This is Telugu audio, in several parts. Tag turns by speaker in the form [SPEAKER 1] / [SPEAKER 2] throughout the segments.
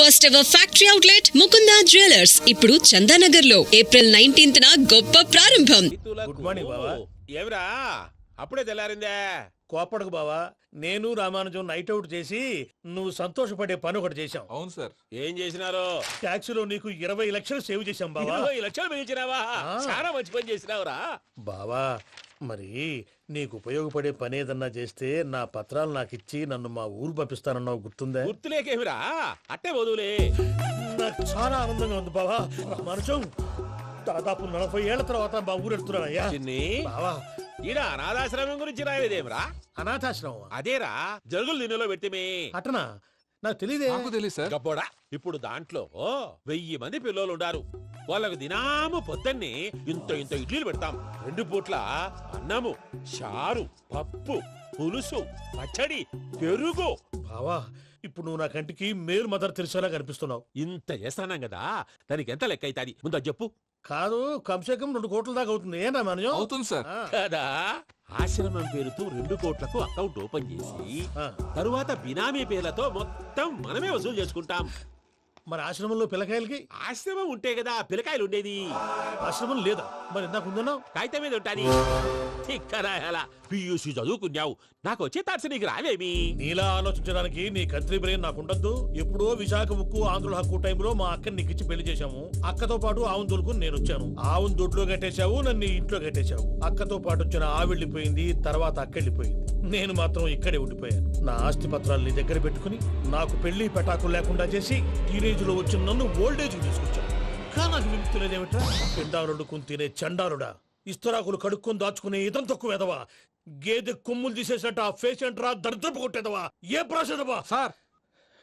[SPEAKER 1] First ever factory outlet Mukunda jewellers ఇప్పుడు చందానగర్లో ఏప్రిల్ నైన్టీన్త్ గొప్ప ప్రారంభం.
[SPEAKER 2] గుడ్ మార్నింగ్ బావా.
[SPEAKER 3] ఏమిరా? అప్పుడే తెల్లారిందే.
[SPEAKER 2] కోపడకు బావా. నేను రామానుజం నైట్ అవుట్ చేసి నువ్వు సంతోషపడే పని ఒకటి చేశాం
[SPEAKER 4] అవును సార్.
[SPEAKER 3] ఏం చేసినారు?
[SPEAKER 2] ట్యాక్సీలో నీకు ఇరవై లక్షలు సేవ్ చేశాం బావా.
[SPEAKER 3] ఇరవై లక్షలు మిగిల్చినావా. చాలా మంచి పని చేసినావురా.
[SPEAKER 2] బావా మరి నీకు ఉపయోగపడే పని ఏదన్నా చేస్తే నా పత్రాలు నాకు ఇచ్చి నన్ను మా ఊరు పంపిస్తానన్నావు గుర్తుందా?
[SPEAKER 3] గుర్తులేకేమిరా? అట్టే వదులే
[SPEAKER 2] నాకు చాలా ఆనందంగా ఉంది బావా. రామానుజం దాదాపు నలభై ఏళ్ళ తర్వాత మా ఊరు వెళ్తున్నానయ్యా
[SPEAKER 3] చిన్ని
[SPEAKER 2] బావా.
[SPEAKER 3] ఈడ అనాథాశ్రమం గురించి రాయలేదేమిరా?
[SPEAKER 2] అనాథాశ్రమం
[SPEAKER 3] అదేరా జరుగులు దీనిలో పెట్టిమే.
[SPEAKER 2] అటనా? నాకు తెలియదే
[SPEAKER 4] నాకు తెలియదు సార్.
[SPEAKER 3] గబ్బోడా ఇప్పుడు దాంట్లో వెయ్యి మంది పిల్లలు ఉండారు వాళ్ళకు దినాము పొద్దున్నే ఇంత ఇంత ఇడ్లీలు పెడతాం. రెండు పూట్ల అన్నము చారు పప్పు పులుసు పచ్చడి పెరుగు.
[SPEAKER 2] బావా ఇప్పుడు నువ్వు నా కంటికి మేలు మదర్ తెలిసేలా కనిపిస్తున్నావు.
[SPEAKER 3] ఇంత చేస్తానం కదా దానికి ఎంత లెక్క అవుతుంది? ముందు చెప్పు.
[SPEAKER 2] కాదు కంసే కం రెండు కోట్ల దాకా అవుతుంది. ఏం రామానుజం
[SPEAKER 4] అవుతుంది సార్.
[SPEAKER 2] ఆ,
[SPEAKER 3] కదా? ఆశ్రమం పేరుతో రెండు కోట్లకు అకౌంట్ ఓపెన్ చేసి
[SPEAKER 2] ఆ.
[SPEAKER 3] తరువాత బినామీ పేర్లతో మొత్తం మనమే వసూలు చేసుకుంటాం.
[SPEAKER 2] మరి ఆశ్రమంలో పిల్లకాయలకి?
[SPEAKER 3] ఆశ్రమం ఉంటే కదా పిల్లకాయలు ఉండేది.
[SPEAKER 2] ఆశ్రమం లేదా? మరి ఇందాక ఉందన్నావు?
[SPEAKER 3] కాగితం మీద ఉంటాది. పియూసి చదువుకున్నావు. నాకు వచ్చే తాట్స్ నీకు రావేమి?
[SPEAKER 2] నీలా ఆలోచించడానికి నీ కత్రి బ్రెయిన్ నాకు ఉండద్దు ఎప్పుడో విశాఖ ఉక్కు ఆంధ్రుల హక్కు టైంలో మా అక్కని నీకు ఇచ్చి పెళ్ళి చేశాము. అక్కతో పాటు ఆవును దొడుకుని నేను వచ్చాను. ఆవును దొడ్లో కట్టేశావు నన్ను ఇంట్లో కట్టేశావు. అక్కతో పాటు వచ్చిన ఆ వెళ్ళిపోయింది తర్వాత అక్క వెళ్ళిపోయింది. నేను మాత్రం ఇక్కడే ఉండిపోయాను. నా ఆస్తి పత్రాలు నీ దగ్గర పెట్టుకుని నాకు పెళ్ళి పెటాకులు లేకుండా చేసి టీనేజ్ లో వచ్చిన నన్ను ఓల్డేజ్ తీసుకొచ్చాను కానీ నాకు విముక్తి లేదేమిట్రా పిండారుడుకుని తినే చండారుడా. ఇస్తరాకులు కడుక్కొని దాచుకునే ఇతం తక్కువ ఎదవా? గేదె కొమ్ములు తీసేసట ఆ పేషెంట్ రా దరిద్రపు కొట్టేదవా? ఏ ప్రాసెదవా?
[SPEAKER 4] సార్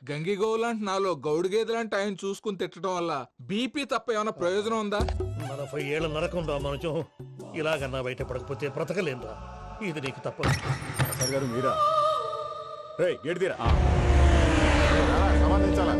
[SPEAKER 4] గంగిగోవు లాంటి నాలో గౌడు గేదె లాంటి ఆయన చూసుకుని తిట్టడం వల్ల బీపీ తప్ప ఏమైనా ప్రయోజనం ఉందా?
[SPEAKER 2] నలభై ఏళ్ళ నరకం రా మనచం ఇలాగన్నా బయటపడకపోతే బ్రతకలేనురా. ఇది నీకు తప్పదు.
[SPEAKER 5] సార్ గారు మీరా? రే గేట్ తీరా. సంబంధించాలా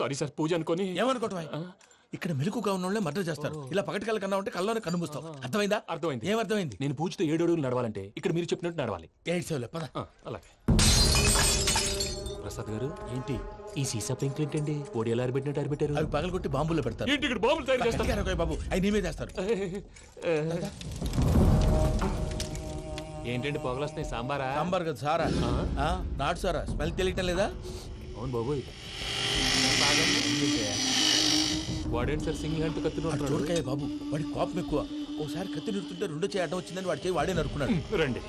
[SPEAKER 6] సారీ సార్ పూజ అనుకొని.
[SPEAKER 7] ఏమనుకోవటం ఇక్కడ మెలకుగా ఉన్న వాళ్ళే మర్డర్ చేస్తారు. ఇలా పగటి కళ్ళ కన్నా ఉంటే కళ్ళలోనే కనుమూస్తావు. అర్థమైందా?
[SPEAKER 6] అర్థమైంది.
[SPEAKER 7] ఏమర్థమైంది
[SPEAKER 6] నేను పూజతో ఏడు అడుగులు నడవాలంటే ఇక్కడ మీరు చెప్పినట్టు నడవాలి.
[SPEAKER 7] పద.
[SPEAKER 6] ఆ, అలాగే. ప్రసాద్ గారు ఏంటి? ఈ సీసా పెంకులు ఏంటండి? ఓడి ఎలా అరబెట్టినట్టు అరబెట్టారు
[SPEAKER 7] అవి పగలగొట్టి బాంబులో పెడతారు.
[SPEAKER 6] ఏంటి ఇక్కడ బాబులు తయారు చేస్తారు?
[SPEAKER 7] బాబు అవి నీవే చేస్తారు
[SPEAKER 6] ఏంటండి పొగలొస్తున్నాయి సాంబారా?
[SPEAKER 7] సాంబార్ కదా సారా? నాటు సారా? స్మెల్ తెలియటం లేదా?
[SPEAKER 6] అవును బాబోయ్. వాడేంటి సార్ సింగిల్ హ్యాండ్
[SPEAKER 7] వాడు
[SPEAKER 6] కత్తిన
[SPEAKER 7] చూడకాయ బాబు వాడి కోపం ఎక్కువ. ఓసారి కత్తి నిరుతుంటే రెండో చేయడం వచ్చిందని వాడి చేయి వాడే నరుకున్నాడు
[SPEAKER 6] రండి.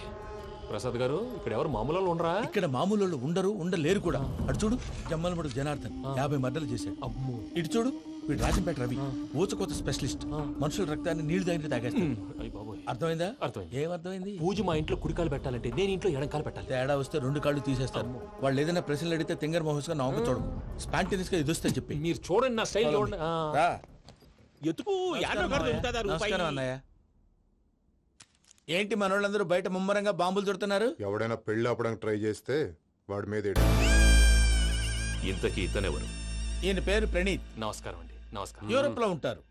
[SPEAKER 6] ప్రసాద్ గారు ఇక్కడ ఎవరు మామూలు ఉండరా?
[SPEAKER 7] ఇక్కడ మామూలు ఉండరు ఉండలేరు కూడా. అటు చూడు జమ్మలమడు జనార్దన్ యాభై మర్డర్లు చేశాడు.
[SPEAKER 6] అమ్మో.
[SPEAKER 7] ఇటు చూడు వీడు రాజంపేట రవి ఊచకోత స్పెషలిస్ట్. మనుషుల రక్తాన్ని నీళ్ళు దగ్గర తాగేస్తాడు.
[SPEAKER 6] బాబోయ్.
[SPEAKER 7] అర్థమైందా?
[SPEAKER 6] అర్థమైంది.
[SPEAKER 7] ఏమర్థమైంది
[SPEAKER 6] పూజ మా ఇంట్లో కుడికాలు పెట్టాలంటే నేను ఇంట్లో ఎడంకాలు పెట్టాలి.
[SPEAKER 7] తేడా వస్తే రెండు కాళ్ళు తీసేస్తారు. వాళ్ళు ఏదైనా ప్రశ్నలు అడిగితే తింగర్ మహోస్గా నవ్వు చూడకు. స్పాంటినియస్గా ఎదుస్తా చెప్పి.
[SPEAKER 6] మీరు చూడండి నా స్టైల్ చూడండి.
[SPEAKER 7] రా.
[SPEAKER 3] ఎతుకు యాడో కాడ దొరుకుతుందా రూపాయి
[SPEAKER 7] నమస్కారం అన్నయ్య. ఏంటి మనోళ్ళందరూ బయట ముమ్మరంగా బాంబులు దొరుకుతున్నారు?
[SPEAKER 5] ఎవడైనా పెళ్ళి ఆపడానికి ట్రై చేస్తే వాడి మీద ఎడి.
[SPEAKER 8] ఇంతకీ ఇతనెవరు?
[SPEAKER 7] ఈయన పేరు ప్రణీత్.
[SPEAKER 6] నమస్కారం అండి. నమస్కారం.
[SPEAKER 7] యూరోప్లో ఉంటారు.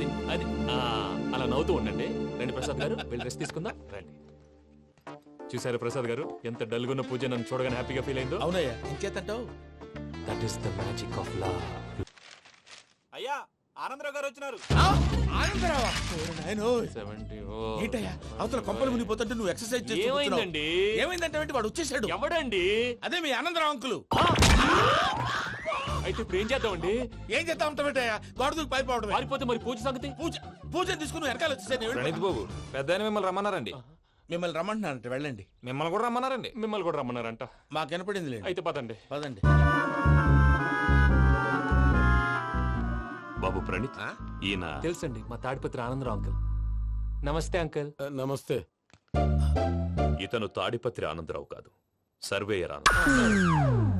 [SPEAKER 6] అది అది. ఆ, అలా నవ్వుతూ ఉండండి. రండి ప్రసాద్ గారు వెళ్ళి రెస్ట్ తీసుకుందాం. రండి. చూసారు ప్రసాద్ గారు? ఎంత డల్గున్న పూజ నన్ను చూడగానే హ్యాపీగా ఫీల్ అయిందో?
[SPEAKER 7] అవునయ్యా ఇంకేతంటావు?
[SPEAKER 6] That is the magic of love
[SPEAKER 3] అయ్యా ఆనందరావు గారు వచ్చినారు.
[SPEAKER 7] ఆనందరావా? నాయనోయ్.
[SPEAKER 6] సెవెంటీ
[SPEAKER 7] ఏంటయ్యా అవతల కొంపలు మునిగిపోతుంటే నువ్వు ఎక్సర్సైజ్ చేస్తూ కూర్చున్నావు.
[SPEAKER 6] ఏమైందండి?
[SPEAKER 7] ఏమైందంటే వాడు వచ్చేసాడు
[SPEAKER 6] ఎవడండి?
[SPEAKER 7] అదే మీ ఆనందరావు అంకులు.
[SPEAKER 6] అయితే ఇప్పుడు ఏం చేద్దామండి?
[SPEAKER 7] ఏం చేస్తా ఉంటావేటయ్యా గోడ దూకి పైపోవడమే
[SPEAKER 6] పారిపోతే మరి పూజ సంగతి?
[SPEAKER 7] పూజ పూజ తీసుకుని వెనకాల వచ్చేసాను
[SPEAKER 8] ప్రణీత్ బాబు పెద్ద మిమ్మల్ని రమ్మన్నారండి.
[SPEAKER 7] మిమ్మల్ని రమ్మంటున్నానంట వెళ్ళండి.
[SPEAKER 8] మిమ్మల్ని కూడా రమ్మన్నారండి.
[SPEAKER 6] మిమ్మల్ని కూడా రమ్మన్నారంట.
[SPEAKER 7] మాకు వినపడింది లేండి
[SPEAKER 6] అయితే పదండి.
[SPEAKER 7] పదండి.
[SPEAKER 8] బాబు ప్రణీత్ ఈయన
[SPEAKER 6] తెలుసండి మా తాడిపత్రి ఆనందరావు అంకుల్. నమస్తే అంకుల్.
[SPEAKER 5] నమస్తే.
[SPEAKER 8] ఇతను తాడిపత్రి ఆనందరావు కాదు సర్వేయర్ ఆనందరావు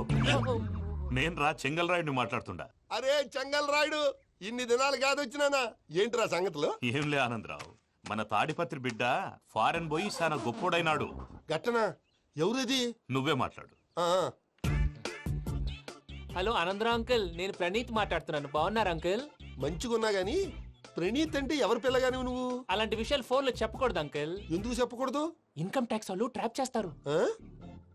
[SPEAKER 8] హలో నేను రా చెంగల్రాయుడిని మాట్లాడుతుండా.
[SPEAKER 9] అరే చెంగల్ రాయుడు ఇన్ని దినాలు కాదు వచ్చినానా ఏంట్రా సంగతులు?
[SPEAKER 8] ఏంలే ఆనందరావు మన తాడిపత్రి బిడ్డ ఫారెన్ పోయి చాలా గొప్పోడైనాడు.
[SPEAKER 9] గట్టనా ఎవరిది?
[SPEAKER 8] నువ్వే మాట్లాడు.
[SPEAKER 9] ఆ,
[SPEAKER 6] హలో ఆనందరావు అంకుల్ నేను ప్రణీత్ మాట్లాడుతున్నాను. బాగున్నారు అంకుల్?
[SPEAKER 9] మంచిగున్నా గాని ప్రణీత్ అంటే ఎవరి పిల్లగాని నువ్వు?
[SPEAKER 6] అలాంటి విషయాలు ఫోన్లో చెప్పకూడదు అంకుల్.
[SPEAKER 9] ఎందుకు చెప్పకూడదు?
[SPEAKER 6] ఇన్కమ్ ట్యాక్స్ వాళ్ళు ట్రాప్ చేస్తారు.
[SPEAKER 9] ఆ?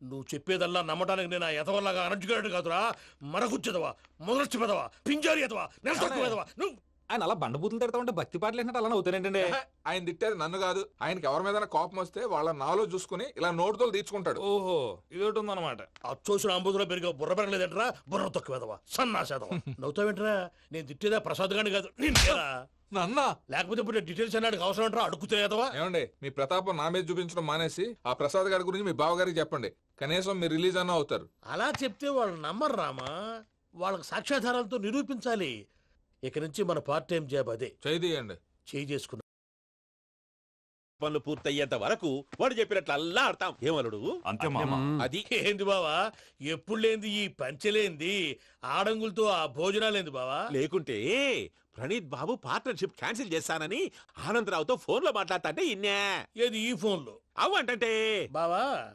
[SPEAKER 2] నువ్వు చెప్పేదల్లా నమ్మటానికి నేను ఆ ఎతవల్లాగా అనర్జుకేటెడ్ కాదురా. మరగుచ్చదవా మొదలచ్చి పెదవా పింజారి ఎదవా నెలసొక్కు నువ్వు
[SPEAKER 4] ఆయన అలా బండబూతులు తిడతా ఉంటే భక్తి పాటలు ఏంటంటే అలా అవుతానంటే ఆయన తిట్టేది నన్ను కాదు. ఆయనకి ఎవరి మీద కోపం వస్తే వాళ్ళ నాలో చూసుకుని ఇలా నోటుతో తీర్చుకుంటాడు.
[SPEAKER 5] ఓహో ఇది ఒకటి ఉందన్నమాట
[SPEAKER 2] అచ్చోసిన అంబుధులో పెరిగే బుర్ర పెరగలేదంటరా బుర్ర తొక్కు వెదవా సన్నాసేదవా నవ్వుతావేంట్రా? నేను తిట్టేదా ప్రసాద్ గాని కాదు నిన్నేరా
[SPEAKER 4] నన్నా?
[SPEAKER 2] లేకపోతే ఇప్పుడు డీటెయిల్స్ అన్నాడు అవసరం అంటారా అడుగుతాయేదవా
[SPEAKER 4] ఏమండి మీ ప్రతాపం నా మీద చూపించడం మానేసి ఆ ప్రసాద్ గారి గురించి మీ బావగారికి చెప్పండి. కనీసం మీరు రిలీజ్ అన్న అవుతారు.
[SPEAKER 2] అలా చెప్తే వాళ్ళు నమ్మరు రామా. వాళ్ళకి సాక్ష్యాధారాలతో నిరూపించాలి. ఇక నుంచి మన పార్ట్ టైం జాబ్ అదే.
[SPEAKER 4] చేయండి
[SPEAKER 2] చేయి చేసుకున్నాం
[SPEAKER 3] పనులు పూర్తయ్యేంత వరకు వాడు చెప్పినట్లు అల్లా ఆడతాం. ఏమలుడు
[SPEAKER 8] అంతే మామ.
[SPEAKER 3] అది
[SPEAKER 2] ఏంది బావా? ఎప్పుడు లేంది ఈ పంచలేంది? ఆడంగులతో ఆ భోజనాలేంది బావా?
[SPEAKER 3] లేకుంటే ప్రణీత్ బాబు పార్ట్నర్షిప్ క్యాన్సిల్ చేస్తానని ఆనందరావుతో ఫోన్లో మాట్లాడతాంటే ఇన్నే.
[SPEAKER 2] ఏది ఈ ఫోన్లో?
[SPEAKER 3] అవ్వ అంటే
[SPEAKER 2] బావా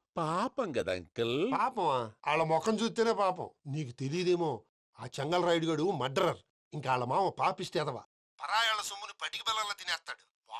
[SPEAKER 3] పాపం కదా అంకుల్.
[SPEAKER 9] పాపం వాళ్ళ ముఖం చూస్తేనే పాపం. నీకు తెలియదేమో ఆ చెంగల్ రాయుడు గడు మర్డరర్. ఇంకా వాళ్ళ మామ పాపిస్తేదవా? పరాయాళ్ళ సొమ్ముని పటికి బెల్లంలో తినేస్తాడు.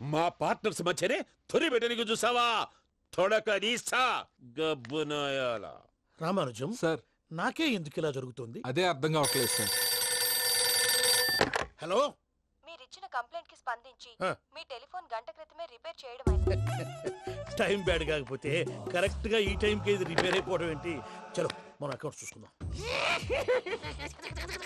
[SPEAKER 3] మా పార్ట్నర్స్ మధ్యనే తొలి పెట్టడానికి చూసావా? తొడక నీస్తా గబ్బునాయాల
[SPEAKER 2] రామానుజం
[SPEAKER 4] సార్.
[SPEAKER 2] నాకే ఎందుకు ఇలా జరుగుతుంది?
[SPEAKER 4] అదే అర్థం కావట్లేదు సార్.
[SPEAKER 2] హలో?
[SPEAKER 10] మీరిచ్చిన కంప్లైంట్కి స్పందించి
[SPEAKER 2] ఆ.
[SPEAKER 10] మీ టెలిఫోన్ గంట క్రితమే రిపేర్ చేయడం
[SPEAKER 2] టైం బ్యాడ్ కాకపోతే కరెక్ట్గా ఈ టైంకి ఇది రిపేర్ అయిపోవడం ఏంటి? చలో మన అకౌంట్ చూసుకుందాం.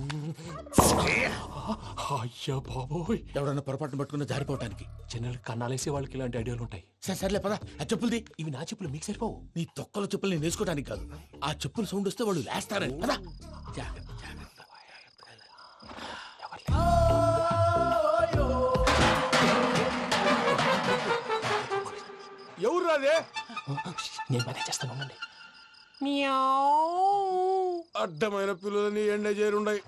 [SPEAKER 6] అయ్యా బాబోయ్.
[SPEAKER 7] ఎవడన్నా పొరపాటున పట్టుకున్న జారిపోవటానికి.
[SPEAKER 6] జనరల్ కన్నాలేసే వాళ్ళకి ఇలాంటి ఐడియాలు ఉంటాయి.
[SPEAKER 7] సరే సర్లే పదా. ఆ చెప్పులది.
[SPEAKER 6] ఇవి నా చెప్పులు మీకు సరిపోవు.
[SPEAKER 7] నీ తొక్కల చెప్పులు నేను వేసుకోవడానికి కాదు. ఆ చెప్పులు సౌండ్ వస్తే వాళ్ళు లేస్తారని. పదా.
[SPEAKER 5] ఎవరు రాదే?
[SPEAKER 6] నేను మేనేజ్ చేస్తాను ఉండండి.
[SPEAKER 5] అడ్డమైన పిల్లలని ఎండ చేరుండయి.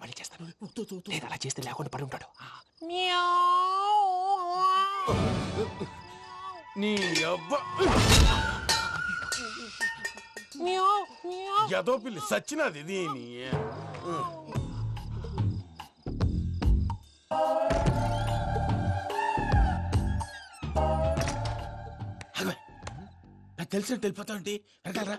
[SPEAKER 6] మళ్ళీ చేస్తాను. లేదు అలా చేస్తే లేకుండా పడి ఉంటాడు.
[SPEAKER 5] నీ అబ్బ ఎదో పిల్లి సచ్చినది దీని.
[SPEAKER 7] నాకు తెలిసినట్టు వెళ్ళిపోతా ఉంటే వెనకాలరా.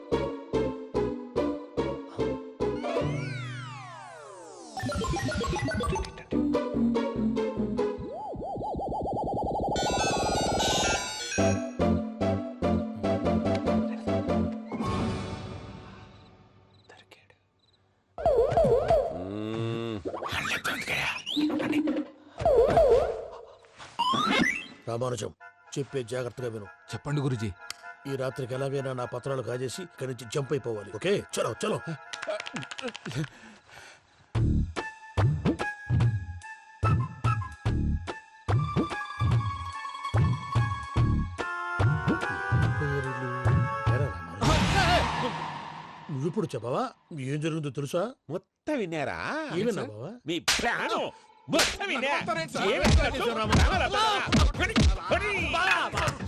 [SPEAKER 2] రామానుజం చెప్పే జాగ్రత్తగా విను.
[SPEAKER 4] చెప్పండి గురుజీ.
[SPEAKER 2] ఈ రాత్రికి ఎలాగైనా నా పత్రాలు కాజేసి ఇక్కడి నుంచి జంప్ అయిపోవాలి. ఓకే? చలో చలో. నువ్విప్పుడు చెప్పవా? ఏం జరిగిందో తెలుసా?
[SPEAKER 3] మొత్తం విన్నారా?
[SPEAKER 2] ఏమన్నా బావా
[SPEAKER 3] మీ ప్రాణం. మొత్తం విన్నా.
[SPEAKER 4] నమ్మొస్తారేంటి సార్?
[SPEAKER 3] ఏమి రామరామా. పడి, పడి.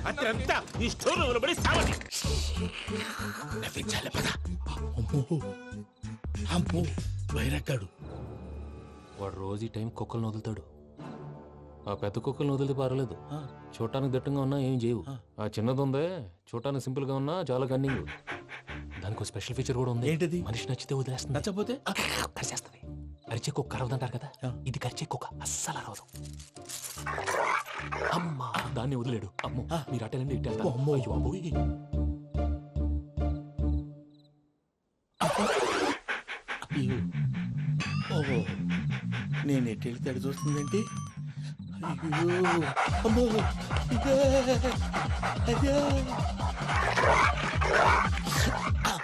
[SPEAKER 3] అతనంతా ఈ స్టోర్ రూమ్లో పడి సావండి
[SPEAKER 7] నవ్వించాలి పద. అమ్మో. అమ్మో. వైరక్కాడు
[SPEAKER 6] వాడు రోజు ఈ టైం కుక్కలను వదులుతాడు. ఆ పెద్ద కుక్కలను వదిలితే పర్వాలేదు.
[SPEAKER 7] ఆ.
[SPEAKER 6] చూడటానికి దట్టంగా ఉన్నా ఏం చేయవు.
[SPEAKER 7] ఆ.
[SPEAKER 6] ఆ చిన్నది ఉందే చూడటానికి సింపుల్గా ఉన్నా చాలా కన్నింగ్ దానికి స్పెషల్ ఫీచర్ కూడా ఉంది
[SPEAKER 7] ఏంటిది?
[SPEAKER 6] మనిషి నచ్చితే వదిలేస్తుంది
[SPEAKER 7] నచ్చపోతే
[SPEAKER 6] కరిచేస్తుంది అరిచే కుక్క అరవదంటారు కదా. ఇది కరిచే కుక్క అస్సలు అరవదు అమ్మా దాన్ని వదిలేడు అమ్మో. మీరు అటెండి ఇటు.
[SPEAKER 7] అమ్మో.
[SPEAKER 6] అయ్యో.
[SPEAKER 7] ఓహో నేను ఎటు వెళ్తే చూస్తుందేంటి అయ్యో అమ్మో ఇదే.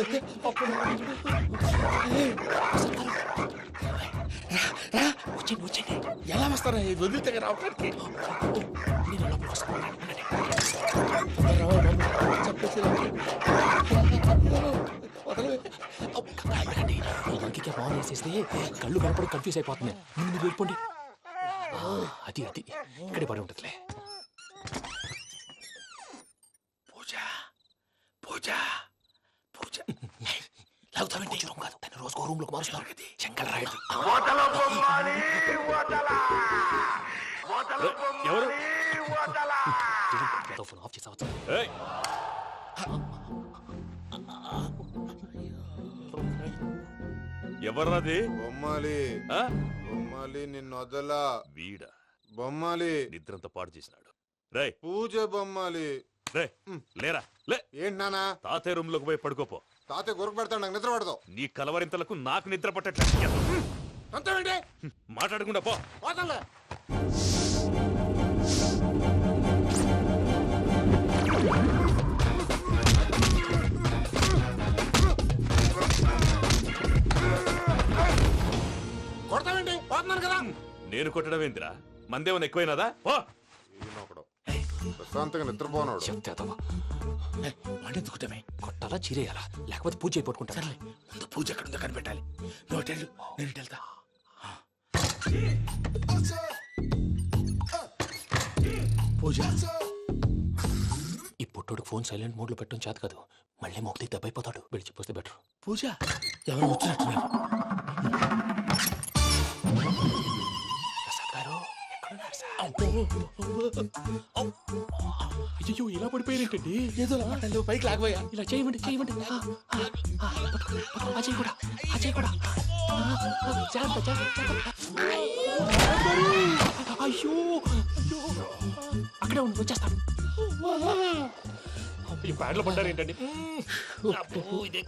[SPEAKER 6] తాతగారి
[SPEAKER 7] ఎలా వస్తారా ఇది వదిలితే రావడానికి
[SPEAKER 6] ఇంకే ఫోన్ వేసేస్తే కళ్ళు కనపడి కన్ఫ్యూజ్ అయిపోతుంది ముందు మీరు వెళ్ళిపోండి అది అది. ఇక్కడే పడి ఉంటుందిలే
[SPEAKER 7] పూజ పూజ పూజ లాగుతామంటే రూమ్ కాదు తన రోజుకో రూమ్లోకి కదా చెంగల్ రాయడు
[SPEAKER 8] ఎవరు?
[SPEAKER 6] ఫోన్ ఆఫ్ చేసావచ్చు
[SPEAKER 8] ఎవర్రాది?
[SPEAKER 11] బొమ్మాలి.
[SPEAKER 8] ఆ?
[SPEAKER 11] బొమ్మాలి నిన్ను వదలా.
[SPEAKER 8] వీడ?
[SPEAKER 11] బొమ్మాలి.
[SPEAKER 8] నిద్రంతా పాడు చేసినాడు. రే
[SPEAKER 11] పూజ బొమ్మాలి.
[SPEAKER 8] రే లేరా? లే!
[SPEAKER 11] ఏంటి నానా
[SPEAKER 8] తాతయ్య రూమ్లోకి పోయి పడుకోపో.
[SPEAKER 11] తాతయ్య గురకు పెడతాడు నాకు నిద్ర పడతావు
[SPEAKER 8] నీ కలవరింతలకు నాకు నిద్ర పట్టట్లేదు
[SPEAKER 11] అంతేంటి
[SPEAKER 8] మాట్లాడకుండా పో.
[SPEAKER 11] పోతాలే కొడతావేంటి? పోతున్నాను కదా.
[SPEAKER 8] నేను కొట్టడం ఏంటిరా మందేమన్నా ఎక్కువైనదా? పో.
[SPEAKER 11] ఈయనొకడు. ప్రశాంతంగా నిద్రపోనాడు.
[SPEAKER 6] చెప్తేదవా
[SPEAKER 7] వాడెందుకుంటామే
[SPEAKER 6] కొట్టాలా చీరేయాలా? లేకపోతే పూజ అయిపోట్టుకుంటారా
[SPEAKER 7] ముందు పూజ ఎక్కడ ఉందో కనిపెట్టాలి. నువ్వు నేను ఇటు వెళ్తా. పూజ.
[SPEAKER 6] ఈ పుట్టోడు ఫోన్ సైలెంట్ మోడ్లో పెట్టడం చేత కాదు. మళ్ళీ మొక్కి దెబ్బైపోతాడు విడిచిపోతే బెటర్.
[SPEAKER 7] పూజ ఎవరు వచ్చినట్టున్నారు. అయ్యో ఇలా పడిపోయారేంటండి? ఏదో మాటలు పైకి లాగబోయా?
[SPEAKER 6] ఇలా చేయమండి చేయమండి. కూడా కూడా జాగ్రత్త, జాగ్రత్త. అయ్యో అయ్యో. అక్కడే ఉండి వచ్చేస్తాను.
[SPEAKER 8] ఈ ప్యాడ్లో పడ్డారు ఏంటండి
[SPEAKER 7] ఇదే